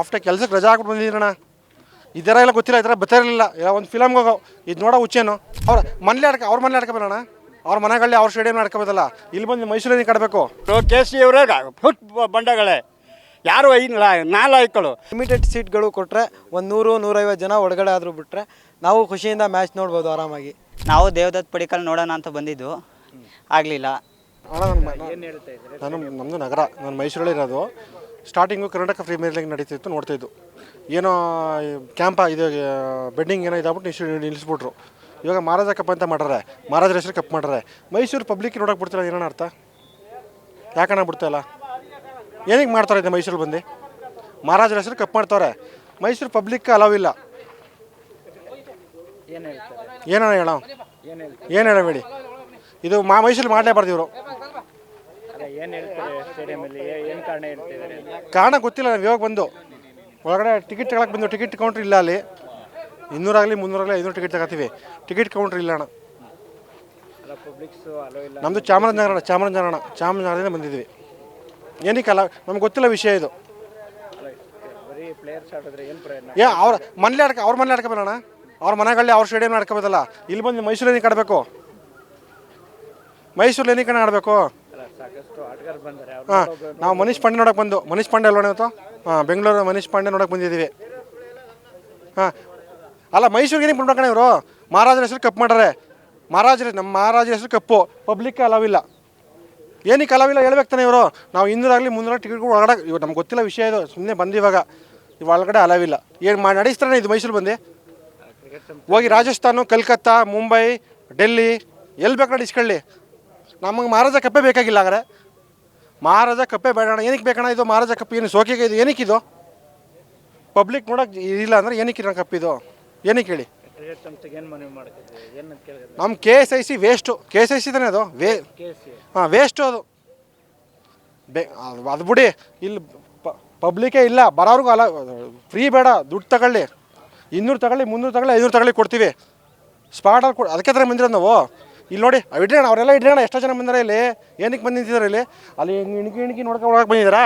After ಕೆಲಸಕ್ಕೆ ರಜಾ ಹಾಕ್ಬಿಟ್ಟು ಬಂದಿದ್ದೀರಣ್ಣ ಈ ಥರ ಎಲ್ಲ ಗೊತ್ತಿಲ್ಲ ಈ ಥರ ಬರ್ತಾಯಿರಲಿಲ್ಲ ಇಲ್ಲ ಒಂದು ಫಿಲಮ್ಗೆ ಹೋಗೋ ಇದು ನೋಡೋ ಹುಚ್ಚೇನು. ಅವ್ರ ಮನೇಲಿ ಆಡ್ಕ ಅವ್ರ ಮನೇಲಿ ಆಡ್ಕೊಬೇಕಣ್ಣ ಅವ್ರ ಮನೆಗಳಲ್ಲಿ ಅವ್ರ ಸ್ಟೇಡಿಯಂ ಆಡ್ಕೋಬೋದಲ್ಲ ಇಲ್ಲಿ ಬಂದು ಮೈಸೂರಲ್ಲಿ ಕಡಬೇಕು? ಕೆ ಸಿ ಅವರೇ ಫುಟ್ ಬಂಡಗಳೇ. ಯಾರು ಐನಲ್ಲ ಐಕಳು ಲಿಮಿಟೆಡ್ ಸೀಟ್ಗಳು ಕೊಟ್ಟರೆ ಒಂದು ನೂರು ನೂರೈವತ್ತು ಜನ ಒಳಗಡೆ ಆದರೂ ಬಿಟ್ಟರೆ ನಾವು ಖುಷಿಯಿಂದ ಮ್ಯಾಚ್ ನೋಡ್ಬೋದು ಆರಾಮಾಗಿ. ನಾವು ದೇವದತ್ ಪಡಿಕಲ್ ನೋಡೋಣ ಅಂತ ಬಂದಿದ್ದು. ಆಗಲಿಲ್ಲ. ನಾನು ನಮ್ಮದು ನಗರ. ನಾನು ಮೈಸೂರಲ್ಲಿ ಇರೋದು ಸ್ಟಾರ್ಟಿಂಗು ಕರ್ನಾಟಕ ಪ್ರೀಮಿಯರ್ ಲೀಗ್ ನಡೀತಿತ್ತು ನೋಡ್ತಿದ್ದು ಏನೋ ಕ್ಯಾಂಪ ಇದು ಬೆಡ್ಡಿಂಗ್ ಏನೋ ಇದಾಗ್ಬಿಟ್ಟು ನಿಲ್ಸಿ ನಿಲ್ಲಿಸ್ಬಿಟ್ರು. ಇವಾಗ ಮಹಾರಾಜ ಕಪ್ ಅಂತ ಮಾಡ್ರೆ ಮಹಾರಾಜರ ಹೆಸರು ಕಪ್ ಮಾಡ್ರೆ ಮೈಸೂರು ಪಬ್ಲಿಕ್ ನೋಡೋಕೆ ಬಿಡ್ತಿಲ್ಲ ಏನೋ ಅರ್ಥ? ಯಾಕಣ್ಣ ಬಿಡ್ತಾಯಿಲ್ಲ ಏನಕ್ಕೆ ಮಾಡ್ತಾರೆ ಇದೆ ಮೈಸೂರು ಬಂದು? ಮಹಾರಾಜರ ಹೆಸರು ಕಪ್ ಮಾಡ್ತಾರೆ ಮೈಸೂರು ಪಬ್ಲಿಕ್ ಅಲವ್ ಇಲ್ಲ. ಏನೋ ಹೇಳೋ? ಏನು ಹೇಳಬೇಡಿ. ಇದು ಮಾ ಮೈಸೂರು ಮಾಡಲೇಬಾರ್ದು ಇವರು. ಕಾರಣ ಗೊತ್ತಿಲ್ಲ ನಾವು ಇವಾಗ ಬಂದು. ಒಳಗಡೆ ಟಿಕೆಟ್ ತಗೊಳಕ್ಕೆ ಬಂದು ಟಿಕೆಟ್ ಕೌಂಟ್ರ್ ಇಲ್ಲ ಅಲ್ಲಿ. ಇನ್ನೂರಾಗಲಿ ಮುನ್ನೂರಾಗಲಿ ಐನೂರು ಟಿಕೆಟ್ ತಗೋತೀವಿ. ಟಿಕೆಟ್ ಕೌಂಟ್ರ್ ಇಲ್ಲ ಅಣ್ಣ. ನಮ್ಮದು ಚಾಮರಾಜನಗರ ಚಾಮರಾಜನಗರ ಚಾಮರಾಜನಗರದಿಂದ ಬಂದಿದ್ವಿ. ಏನಕ್ಕಲ್ಲ ನಮ್ಗೆ ಗೊತ್ತಿಲ್ಲ ವಿಷಯ ಇದು. ಏ ಅವ್ರ ಮನೇಲಿ ಆಡ್ಕ ಅವ್ರ ಮನೇಲಿ ಆಡ್ಕೊಬೇಕಣ್ಣ ಅವ್ರ ಮನೆಗಳಲ್ಲಿ ಅವ್ರ ಸ್ಟೇಡಿಯಂ ಆಡ್ಕೋಬೋದಲ್ಲ ಇಲ್ಲಿ ಬಂದು ಮೈಸೂರಲ್ಲಿ ಆಡಬೇಕು ಮೈಸೂರಲ್ಲಿ ಏನಕ್ಕೆ ಆಡಬೇಕು ಹಾಂ ನಾವು ಮನೀಶ್ ಪಾಂಡೆ ನೋಡಕ್ಕೆ ಬಂದು ಮನೀಶ್ ಪಾಂಡೆ ಅಲ್ವಾ ಇವತ್ತು ಹಾಂ ಬೆಂಗಳೂರು ಮನೀಶ್ ಪಾಂಡೆ ನೋಡಕ್ಕೆ ಬಂದಿದ್ದೀವಿ. ಹಾಂ ಅಲ್ಲ ಮೈಸೂರಿಗೆ ಏನಕ್ಕೆ ಬಿಡ್ಬೇಕಣ್ಣ ಇವರು? ಮಹಾರಾಜರ ಹೆಸರು ಕಪ್ ಮಾಡ್ರೆ ಮಹಾರಾಜರ ನಮ್ಮ ಮಹಾರಾಜರ ಹೆಸರು ಕಪ್ಪು. ಪಬ್ಲಿಕ್ ಅಲವಿಲ್ಲ ಏನಕ್ಕೆ ಅಲಾವಿಲ್ಲ ಹೇಳ್ಬೇಕು ತಾನೆ ಇವರು? ನಾವು ಇನ್ನೂರಾಗಲಿ ಮುನ್ನೂರ ಟಿಕೆಟ್ಗಳು ಒಳಗಡೆ ಇವಾಗ ನಮ್ಗೆ ಗೊತ್ತಿಲ್ಲ ವಿಷಯ ಇದು. ಸುಮ್ಮನೆ ಬಂದು ಇವಾಗ. ಒಳಗಡೆ ಅಲವಿಲ್ಲ ಏನು ಮಾಡಿ ನಡೆಸ್ತಾನೆ ಇದು ಮೈಸೂರು ಬಂದು? ಹೋಗಿ ರಾಜಸ್ಥಾನು ಕಲ್ಕತ್ತಾ ಮುಂಬೈ ಡೆಲ್ಲಿ. ಎಲ್ಲಿ ಬೇಕು ಇಸ್ಕೊಳ್ಳಿ ನಮಗೆ ಮಹಾರಾಜ ಕಪ್ಪೆ ಬೇಕಾಗಿಲ್ಲ ಆದರೆ ಮಹಾರಾಜ ಕಪ್ಪೆ ಬೇಡಣ ಏನಕ್ಕೆ ಬೇಕಣ್ಣ ಇದು? ಮಹಾರಾಜ ಕಪ್ಪೆ ಏನು ಸೋಕೆಗೆ ಇದು? ಏನಕ್ಕಿದು ಪಬ್ಲಿಕ್ ನೋಡೋಕೆ ಇಲ್ಲ ಅಂದರೆ ಏನಕ್ಕೆ ಇರೋ ಕಪ್ ಇದು? ಏನಕ್ಕೆ ಹೇಳಿ? ನಮ್ಮ K S I C waste K S I C ತಾನೇ ಅದು? ವೇ ಹಾಂ ವೇಸ್ಟು ಅದು. ಬೇ ಅದು ಅದು ಬಿಡಿ. ಇಲ್ಲಿ ಪಬ್ಲಿಕೇ ಇಲ್ಲ. ಬರೋರ್ಗೂ ಅಲ್ಲ ಫ್ರೀ ಬೇಡ. ದುಡ್ಡು ತಗೊಳ್ಳಿ. ಇನ್ನೂರು ತಗೊಳ್ಳಿ, ಮುನ್ನೂರು ತಗೊಳ್ಳಿ, ಐನೂರು ತಗೊಳ್ಳಿ ಕೊಡ್ತೀವಿ. ಸ್ಪಾಟಲ್ಲಿ ಕೊಡು ಅದಕ್ಕೆ ಥರ ಬಂದಿರೋದು ನಾವು. ಇಲ್ಲಿ ನೋಡಿ ಅವ್ ಇಡ್ರೋಣ ಅವರೆಲ್ಲ ಇಡ್ರೋಣ ಎಷ್ಟೋ ಜನ ಬಂದಾರೆ ಇಲ್ಲಿ. ಏನಕ್ಕೆ ಬಂದು ನಿಂತಿದ್ದಾರೆ ಇಲ್ಲಿ? ಅಲ್ಲಿ ಹಿಂಗೆ ಇಣಕಿ ಇಣಕಿ ನೋಡ್ಕೊಂಡು ಒಳಗೆ ಬಂದಿದ್ದಾರಾ?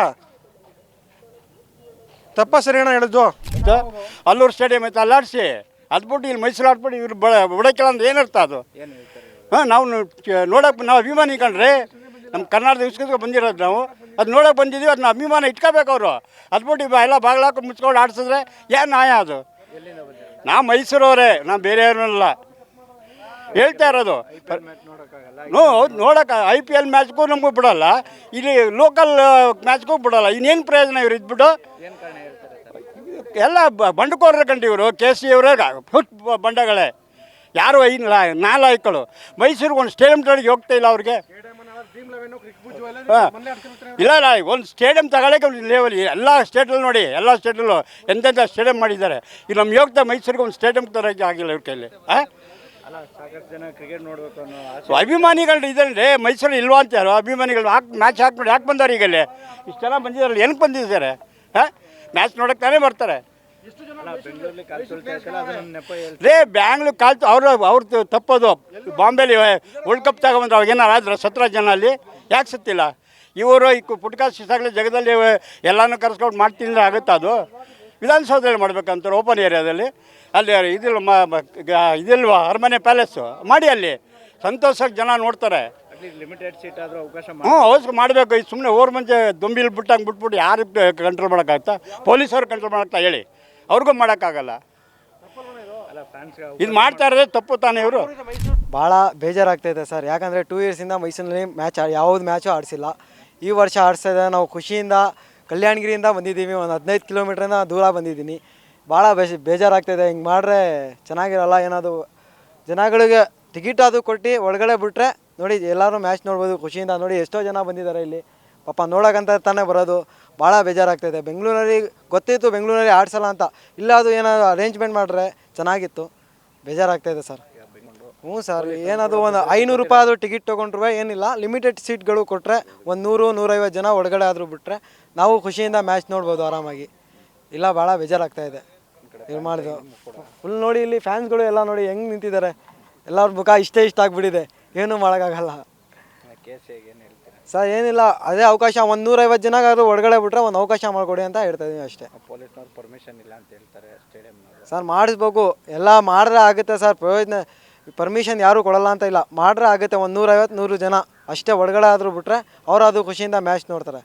ತಪ್ಪ ಸರಿ ಅಣ್ಣ ಹೇಳಿದ್ದು. ಅಲ್ಲೂರು ಸ್ಟೇಡಿಯಂ ಐತೆ ಅಲ್ಲಾಡಿಸಿ ಅದ್ಬಿಟ್ಟು ಇಲ್ಲಿ ಮೈಸೂರು ಆಡ್ಬಿಟ್ಟು ಇವ್ರು ಬಡ ಬಿಡಕ್ಕಿಲ್ಲ ಅಂದ್ರೆ ಏನರ್ಥ ಅದು? ಹಾಂ ನಾವು ನೋಡೋಕೆ ನಾವು ಅಭಿಮಾನಿ ಕಣ್ರಿ. ನಮ್ಮ ಕರ್ನಾಟಕ ಇಸ್ಕೊಂಡು ಬಂದಿರೋದು ನಾವು. ಅದು ನೋಡೋಕೆ ಬಂದಿದ್ದೀವಿ ಅದನ್ನ ಅಭಿಮಾನ ಇಟ್ಕೋಬೇಕು ಅವರು. ಅದ್ಬಿಟ್ಟು ಇವ ಎಲ್ಲ ಬಾಗ್ಲಾಕ ಮುಚ್ಕೊಂಡು ಆಡಿಸಿದ್ರೆ ಏನು ನಾಯ ಅದು? ನಾವು ಮೈಸೂರವರೇ ನಾವು ಬೇರೆಯವ್ರನ್ನಲ್ಲ. ಹೇಳ್ತಾ ಇರೋದು. ನೋ ನೋಡೋಕೆ ಐ ಪಿ ಎಲ್ ಮ್ಯಾಚ್ಗೂ ನಮಗೂ ಬಿಡೋಲ್ಲ. ಇಲ್ಲಿ ಲೋಕಲ್ ಮ್ಯಾಚ್ಗೂ ಬಿಡೋಲ್ಲ. ಇನ್ನೇನು ಪ್ರಯೋಜನ ಇವ್ರು ಇದ್ಬಿಟ್ಟು? ಎಲ್ಲ ಬ- ಬಂಡುಕೋರರ ಕಂಡು ಇವರು ಕೆ ಸಿ ಅವರೇ ಫುಟ್ ಬಂಡಗಳೇ. ಯಾರು ಐನಲ್ಲ ನಾಲಾಯ್ಕಳು ಮೈಸೂರಿಗೆ ಒಂದು ಸ್ಟೇಡಿಯಂ ತಗೊಳಗೆ ಹೋಗ್ತಾ ಇಲ್ಲ ಅವ್ರಿಗೆ. ಹಾಂ. ಇಲ್ಲ ಇಲ್ಲ ಒಂದು ಸ್ಟೇಡಿಯಂ ತಗೊಳ್ಳೋಕೆ ಒಂದು ಲೆವೆಲ್ ಎಲ್ಲ ಸ್ಟೇಟಲ್ಲಿ ನೋಡಿ ಎಲ್ಲ ಸ್ಟೇಟಲ್ಲೂ ಎಂತೆಂಥ ಸ್ಟೇಡಿಯಂ ಮಾಡಿದ್ದಾರೆ. ಈಗ ನಮ್ಮ ಯೋಗ್ಯತೆ ಮೈಸೂರಿಗೆ ಒಂದು ಸ್ಟೇಡಿಯಂ ತರೋಕ್ಕೆ ಆಗಿಲ್ಲ ಇವ್ರ ಕೈಲಿ. ಹಾಂ? ಅಭಿಮಾನಿಗಳು ಇದಂದ್ರೆ ಮೈಸೂರು ಇಲ್ವಾ ಅಂತ ಯಾರು? ಅಭಿಮಾನಿಗಳು ಹಾಕಿ ಮ್ಯಾಚ್ ಹಾಕ್ಬಿಟ್ಟು ಯಾಕೆ ಬಂದವ್ರು ಈಗ ಅಲ್ಲಿ ಇಷ್ಟು ಜನ ಬಂದಿದ್ದಾರಲ್ಲ ಏನಕ್ಕೆ ಬಂದಿದ್ದಾರೆ? ಹಾಂ? ಮ್ಯಾಚ್ ನೋಡಕ್ಕೆ ತಾನೇ ಬರ್ತಾರೆ. ರೇ ಬ್ಯಾಂಗ್ಳೂರ್ ಕಾಲ್ತು ಅವರು ಅವ್ರದ್ದು ತಪ್ಪೋದು. ಬಾಂಬೆಲಿ ವರ್ಲ್ಡ್ ಕಪ್ ತಗೊಂಬಂದ್ರೆ ಅವಾಗ ಏನಾರು ಆದ್ರೆ ಸತ್ರ ಜನ ಅಲ್ಲಿ ಯಾಕೆ ಸತ್ತಿಲ್ಲ? ಇವರು ಈ ಪುಟ್ಕಾಸ್ ಸಿಸಾಗಲೇ ಜಗದಲ್ಲಿ ಎಲ್ಲನೂ ಕರೆಸ್ಕೊಂಡು ಮಾಡ್ತೀನಿ ಆಗುತ್ತಾ ಅದು? ವಿಧಾನಸೌಧದಲ್ಲಿ ಮಾಡ್ಬೇಕಂತಾರೆ ಓಪನ್ ಏರಿಯಾದಲ್ಲಿ ಅಲ್ಲಿ ಇದಿಲ್ಲ ಮ ಇದಿಲ್ವಾ ಅರಮನೆ ಪ್ಯಾಲೇಸು ಮಾಡಿ ಅಲ್ಲಿ. ಸಂತೋಷಕ್ಕೆ ಜನ ನೋಡ್ತಾರೆ. ಲಿಮಿಟೆಡ್ ಸೀಟ್ ಆದ್ರೂ ಅವಕಾಶ ಹ್ಞೂ ಅವಶ್ಯ ಮಾಡಬೇಕು. ಈ ಸುಮ್ಮನೆ ಓರ್ ಮುಂಚೆ ದೊಂಬಿಲಿ ಬಿಟ್ಟಂಗೆ ಬಿಟ್ಬಿಟ್ಟು ಯಾರು ಕಂಟ್ರೋಲ್ ಮಾಡೋಕ್ಕಾಗ್ತಾ ಪೊಲೀಸವ್ರು ಕಂಟ್ರೋಲ್ ಮಾಡೋಕ್ತಾ ಹೇಳಿ. ಅವ್ರಿಗೂ ಮಾಡೋಕ್ಕಾಗಲ್ಲ. ಅಲ್ಲ ಫ್ಯಾನ್ಸ್ ಇದು ಮಾಡ್ತಾ ಇರೋದೇ ತಪ್ಪು ತಾನೇ ಇವರು. ಭಾಳ ಬೇಜಾರಾಗ್ತೈತೆ ಸರ್. ಯಾಕಂದರೆ ಟೂ ಇಯರ್ಸಿಂದ ಮೈಸೂರಿನಲ್ಲಿ ಮ್ಯಾಚ್ ಯಾವುದು ಮ್ಯಾಚು ಆಡಿಸಿಲ್ಲ. ಈ ವರ್ಷ ಆಡಿಸ್ತಾ ನಾವು ಖುಷಿಯಿಂದ ಕಲ್ಯಾಣಗಿರಿಯಿಂದ ಬಂದಿದ್ದೀವಿ, ಒಂದು ಹದಿನೈದು ಕಿಲೋಮೀಟ್ರಿಂದ ದೂರ ಬಂದಿದ್ದೀನಿ. ಭಾಳ ಬೇಜ ಬೇಜಾರಾಗ್ತಾಯಿದೆ ಹಿಂಗೆ ಮಾಡ್ರೆ ಚೆನ್ನಾಗಿರಲ್ಲ, ಏನಾದರೂ ಜನಗಳಿಗೆ ಟಿಕೆಟ್ ಅದು ಕೊಟ್ಟು ಒಳಗಡೆ ಬಿಟ್ಟರೆ ನೋಡಿ, ಎಲ್ಲರೂ ಮ್ಯಾಚ್ ನೋಡ್ಬೋದು, ಖುಷಿಯಿಂದ ನೋಡಿ, ಎಷ್ಟೋ ಜನ ಬಂದಿದ್ದಾರೆ ಇಲ್ಲಿ. ಪಾಪ ನೋಡೋಕ್ಕಂತ ತಾನೇ ಬರೋದು, ಭಾಳ ಬೇಜಾರಾಗ್ತಾಯಿದೆ ಬೆಂಗಳೂರಲ್ಲಿ ಗೊತ್ತಿತ್ತು, ಬೆಂಗಳೂರಲ್ಲಿ ಆಡ್ಸಲ್ಲ ಅಂತ. ಇಲ್ಲ ಅದು ಏನಾದರೂ ಅರೇಂಜ್ಮೆಂಟ್ ಮಾಡಿದ್ರೆ ಚೆನ್ನಾಗಿತ್ತು. ಬೇಜಾರಾಗ್ತಾಯಿದೆ ಸರ್. ಹ್ಞೂ ಸರ್ ಏನದು ಒಂದು ಐನೂರು ರೂಪಾಯಿ ಆದರೂ ಟಿಕೆಟ್ ತೊಗೊಂಡ್ರು ಏನಿಲ್ಲ. ಲಿಮಿಟೆಡ್ ಸೀಟ್ಗಳು ಕೊಟ್ಟರೆ ಒಂದು ನೂರು ನೂರೈವತ್ತು ಜನ ಒಳಗಡೆ ಆದರೂ ಬಿಟ್ಟರೆ ನಾವು ಖುಷಿಯಿಂದ ಮ್ಯಾಚ್ ನೋಡ್ಬೋದು ಆರಾಮಾಗಿ. ಇಲ್ಲ ಭಾಳ ಬೇಜಾರಾಗ್ತಾ ಇದೆ. ಇದು ಮಾಡಿದ್ದು. ಫುಲ್ ನೋಡಿ ಇಲ್ಲಿ ಫ್ಯಾನ್ಸ್ಗಳು ಎಲ್ಲ ನೋಡಿ ಹೆಂಗೆ ನಿಂತಿದ್ದಾರೆ. ಎಲ್ಲರ ಮುಖ ಇಷ್ಟೇ ಇಷ್ಟ ಆಗಿಬಿಟ್ಟಿದೆ. ಏನೂ ಮಾಡೋಕ್ಕಾಗಲ್ಲ. ಸರ್ ಏನಿಲ್ಲ. ಅದೇ ಅವಕಾಶ ಒಂದು ನೂರೈವತ್ತು ಜನಗಾದ್ರು ಒಳಗಡೆ ಬಿಟ್ಟರೆ ಒಂದು ಅವಕಾಶ ಮಾಡಿಕೊಡಿ ಅಂತ ಹೇಳ್ತಾ ಇದೀನಿ ಅಷ್ಟೇ. ಪೊಲೀಸ್ನವ್ರು ಪರ್ಮಿಷನ್ ಇಲ್ಲ ಅಂತ ಹೇಳ್ತಾರೆ ಸರ್ ಮಾಡಿಸ್ಬೇಕು. ಎಲ್ಲ ಮಾಡಿದ್ರೆ ಆಗುತ್ತೆ ಸರ್. ಪ್ರಯೋಜನ ಪರ್ಮಿಷನ್ ಯಾರೂ ಕೊಡಲ್ಲ ಅಂತ ಇಲ್ಲ. ಮಾಡ್ರೆ ಆಗುತ್ತೆ ಒಂದು ನೂರೈವತ್ತು ನೂರು ಜನ. ಅಷ್ಟೇ ಒಳಗಡೆ ಆದರೂ ಬಿಟ್ರೆ ಅವ್ರು ಅದು ಖುಷಿಯಿಂದ ಮ್ಯಾಚ್ ನೋಡ್ತಾರೆ.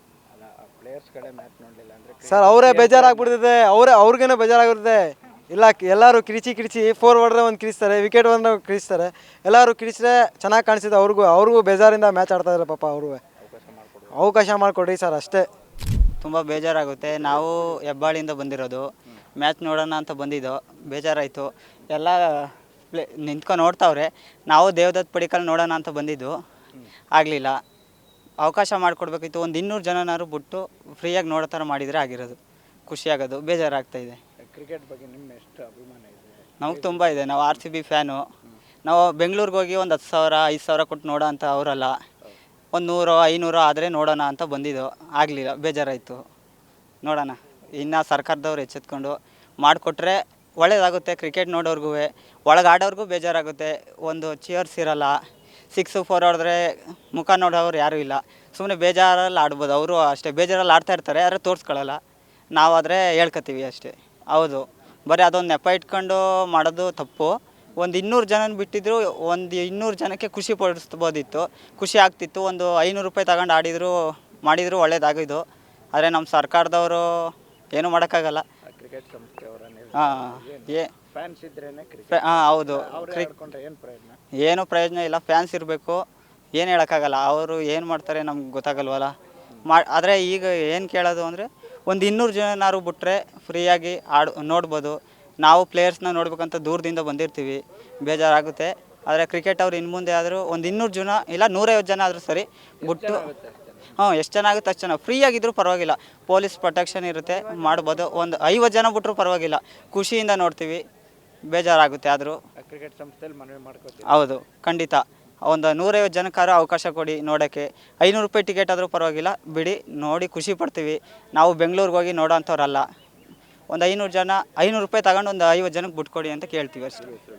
ಸರ್ ಅವರೇ ಬೇಜಾರಾಗ್ಬಿಡ್ತಿದೆ. ಅವರೇ, ಅವ್ರಿಗೇನೆ ಬೇಜಾರಾಗಿರುತ್ತೆ ಇಲ್ಲ, ಎಲ್ಲರೂ ಕಿರಿಚಿ ಕಿರಿಚಿ ಫೋರ್ ಹೊಡೆದ್ರೆ ಒಂದು ಕಿರಿಸ್ತಾರೆ ವಿಕೆಟ್ ಬಂದ್ರೆ ಕಿರಿಸ್ತಾರೆ. ಎಲ್ಲರೂ ಕಿರಿಸಿದ್ರೆ ಚೆನ್ನಾಗಿ ಕಾಣಿಸಿದೆ ಅವ್ರಿಗೂ. ಅವ್ರಿಗೂ ಬೇಜಾರಿಂದ ಮ್ಯಾಚ್ ಆಡ್ತಾ ಇದ್ದಾರೆ ಪಾಪ ಅವ್ರಿಗೂ ಅವಕಾಶ ಮಾಡಿಕೊಡ್ರಿ ಸರ್ ಅಷ್ಟೇ. ತುಂಬ ಬೇಜಾರಾಗುತ್ತೆ. ನಾವು ಹೆಬ್ಬಾಳಿಂದ ಬಂದಿರೋದು. ಮ್ಯಾಚ್ ನೋಡೋಣ ಅಂತ ಬಂದಿದ್ದು, ಬೇಜಾರಾಯಿತು. ಎಲ್ಲ ಪ್ಲೇ ನಿಂತ್ಕೊಂಡು ನೋಡ್ತಾವ್ರೆ ನಾವು ದೇವದತ್ ಪಡಿಕಲ್ ನೋಡೋಣ ಅಂತ ಬಂದಿದ್ದು. ಆಗಲಿಲ್ಲ. ಅವಕಾಶ ಮಾಡಿಕೊಡ್ಬೇಕಿತ್ತು. ಒಂದು ಇನ್ನೂರು ಜನನಾದ್ರು ಬಿಟ್ಟು ಫ್ರೀಯಾಗಿ ನೋಡೋ ಥರ ಮಾಡಿದರೆ ಆಗಿರೋದು. ಖುಷಿಯಾಗೋದು. ಬೇಜಾರಾಗ್ತಾ ಇದೆ. ಕ್ರಿಕೆಟ್ ಬಗ್ಗೆ ನಿಮ್ಮ ಎಷ್ಟು ಅಭಿಮಾನ ಇದೆ? ನಮಗೆ ತುಂಬ ಇದೆ. ನಾವು ಆರ್ ಸಿ ಬಿ ಫ್ಯಾನು. ನಾವು ಬೆಂಗಳೂರಿಗೆ ಹೋಗಿ ಒಂದು ಹತ್ತು ಸಾವಿರ ಐದು ಸಾವಿರ ಕೊಟ್ಟು ನೋಡೋ ಅಂತ ಅವರಲ್ಲ. ಒಂದು ನೂರು ಐನೂರು ಆದರೆ ನೋಡೋಣ ಅಂತ ಬಂದಿದ್ದು. ಆಗಲಿಲ್ಲ. ಬೇಜಾರಾಯಿತು. ನೋಡೋಣ. ಇನ್ನು ಸರ್ಕಾರದವ್ರು ಎಚ್ಚೆತ್ಕೊಂಡು ಮಾಡಿಕೊಟ್ರೆ ಒಳ್ಳೇದಾಗುತ್ತೆ ಕ್ರಿಕೆಟ್ ನೋಡೋರ್ಗೂ ಒಳಗೆ ಆಡೋರ್ಗೂ ಬೇಜಾರಾಗುತ್ತೆ. ಒಂದು ಚಿಯರ್ಸ್ ಇರಲ್ಲ. ಸಿಕ್ಸು ಫೋರ್ ಹೊಡೆದ್ರೆ ಮುಖ ನೋಡೋರು ಯಾರೂ ಇಲ್ಲ. ಸುಮ್ಮನೆ ಬೇಜಾರಲ್ಲಿ ಆಡ್ಬೋದು. ಅವರು ಅಷ್ಟೇ, ಬೇಜಾರಲ್ಲಿ ಆಡ್ತಾ ಇರ್ತಾರೆ, ಆದರೆ ತೋರಿಸ್ಕೊಳ್ಳಲ್ಲ ನಾವಾದರೆ ಹೇಳ್ಕೊತೀವಿ ಅಷ್ಟೇ. ಹೌದು. ಬರೀ ಅದೊಂದು ನೆಪ ಇಟ್ಕೊಂಡು ಮಾಡೋದು ತಪ್ಪು. ಒಂದು ಇನ್ನೂರು ಜನನ ಬಿಟ್ಟಿದ್ರು, ಒಂದು ಇನ್ನೂರು ಜನಕ್ಕೆ ಖುಷಿ ಪಡಿಸ್ಬೋದಿತ್ತು. ಖುಷಿ ಆಗ್ತಿತ್ತು. ಒಂದು ಐನೂರು ರೂಪಾಯಿ ತಗೊಂಡು ಆಡಿದ್ರು, ಮಾಡಿದ್ರು ಒಳ್ಳೇದಾಗಿದ್ದು ಆದರೆ ನಮ್ಮ ಸರ್ಕಾರದವರು ಏನೂ ಮಾಡೋಕ್ಕಾಗಲ್ಲ. ಹಾಂ ಏ ಫ್ಯಾನ್ಸ್ ಇದ್ರೇನೆ ಕ್ರಿಕೆಟ್ ಹಾಂ ಹೌದು. ಅವ್ರೇ ಕ್ರಿಕ್ ಆಡ್ಕೊಂಡ್ರೆ ಏನು ಪ್ರಯೋಜನ? ಏನು ಪ್ರಯೋಜನ ಇಲ್ಲ. ಫ್ಯಾನ್ಸ್ ಇರಬೇಕು. ಏನು ಹೇಳೋಕ್ಕಾಗಲ್ಲ. ಅವರು ಏನು ಮಾಡ್ತಾರೆ ನಮ್ಗೆ ಗೊತ್ತಾಗಲ್ವಲ್ಲ? ಮಾ ಆದರೆ ಈಗ ಏನು ಕೇಳೋದು ಅಂದರೆ ಒಂದು ಇನ್ನೂರು ಜನನಾರು ಬಿಟ್ಟರೆ ಫ್ರೀಯಾಗಿ ಆಡ್ ನೋಡ್ಬೋದು. ನಾವು ಪ್ಲೇಯರ್ಸ್ನ ನೋಡ್ಬೇಕಂತ ದೂರದಿಂದ ಬಂದಿರ್ತೀವಿ. ಬೇಜಾರಾಗುತ್ತೆ. ಆದರೆ ಕ್ರಿಕೆಟ್ ಅವ್ರು ಇನ್ನು ಮುಂದೆ ಆದರೂ ಒಂದು ಇನ್ನೂರು ಜನ ಇಲ್ಲ ನೂರೈವತ್ತು ಜನ ಆದರೂ ಸರಿ ಬಿಟ್ಟು ಹಾಂ ಎಷ್ಟು ಚೆನ್ನಾಗುತ್ತೆ ಆಗುತ್ತೆ ಅಷ್ಟು ಚೆನ್ನಾಗಿ ಫ್ರೀ ಆಗಿದ್ರೂ ಪರವಾಗಿಲ್ಲ. ಪೊಲೀಸ್ ಪ್ರೊಟೆಕ್ಷನ್ ಇರುತ್ತೆ ಮಾಡ್ಬೋದು. ಒಂದು ಐವತ್ತು ಜನ ಬಿಟ್ಟರು ಪರವಾಗಿಲ್ಲ. ಖುಷಿಯಿಂದ ನೋಡ್ತೀವಿ. ಬೇಜಾರಾಗುತ್ತೆ ಆದರೂ. ಕ್ರಿಕೆಟ್ ಸಂಸ್ಥೆಯಲ್ಲಿ ಮನವಿ ಮಾಡ್ಕೋತೀವಿ. ಹೌದು ಖಂಡಿತ. ಒಂದು ನೂರೈವತ್ತು ಜನಕ್ಕಾರ ಅವಕಾಶ ಕೊಡಿ ನೋಡೋಕ್ಕೆ. ಐನೂರು ರೂಪಾಯಿ ಟಿಕೆಟ್ ಆದರೂ ಪರವಾಗಿಲ್ಲ. ಬಿಡಿ ನೋಡಿ ಖುಷಿ ಪಡ್ತೀವಿ. ನಾವು ಬೆಂಗಳೂರಿಗೆ ಹೋಗಿ ನೋಡೋ ಅಂಥವ್ರಲ್ಲ. ಒಂದು ಐನೂರು ಜನ ಐನೂರು ರೂಪಾಯಿ ತಗೊಂಡು ಒಂದು ಐವತ್ತು ಜನಕ್ಕೆ ಬಿಟ್ಕೊಡಿ ಅಂತ ಕೇಳ್ತೀವಿ ಅಷ್ಟೇ.